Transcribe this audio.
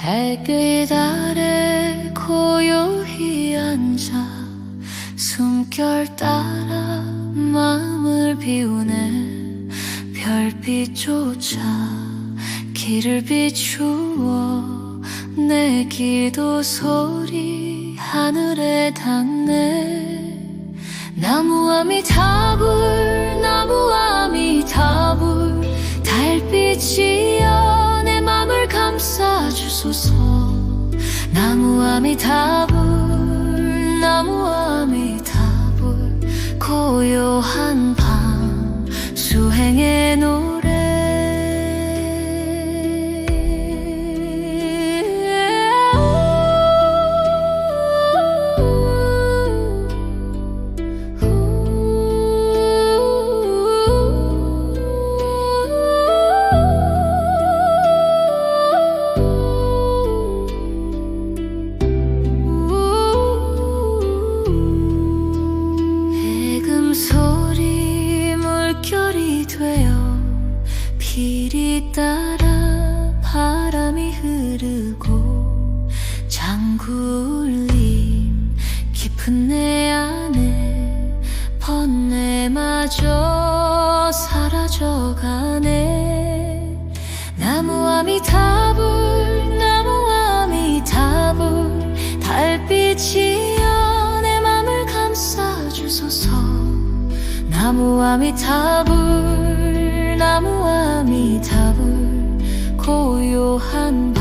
햇빛 아래 고요히 앉아 숨결 따라 마음을 비우네. 별빛조차 길을 비추어 내 기도 소리 하늘에 닿네. 나무아미 타불 나무아미 타불 달빛이 아미 타불 나무 아미 타불 고요한 밤 수행의 피리 따라 바람이 흐르고 장구 울림 깊은 내 안에 번뇌마저 사라져가네. 나무아미 타불 나무아미 타불 달빛이여 내 맘을 감싸주소서. 나무아미 타불 나